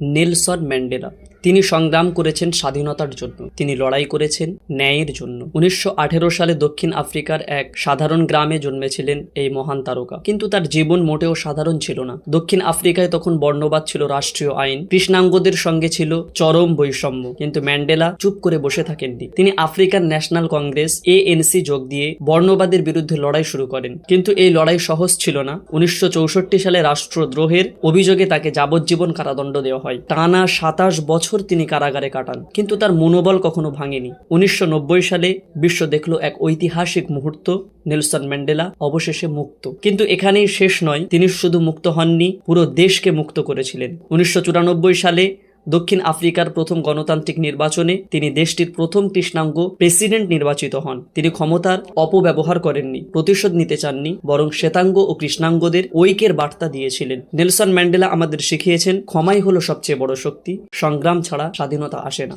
Nelson Mandela তিনি সংগ্রাম করেছেন স্বাধীনতার জন্য। তিনি লড়াই করেছেন ন্যায়ের জন্য। উনিশশো আঠেরো সালে দক্ষিণ আফ্রিকার এক সাধারণ গ্রামে জন্মেছিলেন এই মহান তারকা। কিন্তু তার জীবন মোটেও সাধারণ ছিল না। দক্ষিণ আফ্রিকায় তখন বর্ণবাদ ছিল রাষ্ট্রীয় আইন। কৃষ্ণাঙ্গদের সঙ্গে ছিল চরম বৈষম্য। কিন্তু ম্যান্ডেলা চুপ করে বসে থাকেননি। তিনি আফ্রিকান ন্যাশনাল কংগ্রেস, এএনসি যোগ দিয়ে বর্ণবাদের বিরুদ্ধে লড়াই শুরু করেন। কিন্তু এই লড়াই সহজ ছিল না। উনিশশো চৌষট্টি সালে রাষ্ট্রদ্রোহের অভিযোগে তাকে যাবজ্জীবন কারাদণ্ড দেওয়া হয়। টানা সাতাশ বছর তিনি কারাগারে কাটান, কিন্তু তার মনোবল কখনো ভাঙেনি। উনিশশো নব্বই সালে বিশ্ব দেখল এক ঐতিহাসিক মুহূর্ত, নেলসন ম্যান্ডেলা অবশেষে মুক্ত। কিন্তু এখানেই শেষ নয়, তিনি শুধু মুক্ত হননি, পুরো দেশকে মুক্ত করেছিলেন। উনিশশো চুরানব্বই সালে দক্ষিণ আফ্রিকার প্রথম গণতান্ত্রিক নির্বাচনে তিনি দেশটির প্রথম কৃষ্ণাঙ্গ প্রেসিডেন্ট নির্বাচিত হন। তিনি ক্ষমতার অপব্যবহার করেননি, প্রতিশোধ নিতে চাননি, বরং শ্বেতাঙ্গ ও কৃষ্ণাঙ্গদের ঐক্যের বার্তা দিয়েছিলেন। নেলসন ম্যান্ডেলা আমাদের শিখিয়েছেন, ক্ষমাই হলো সবচেয়ে বড় শক্তি, সংগ্রাম ছাড়া স্বাধীনতা আসে না।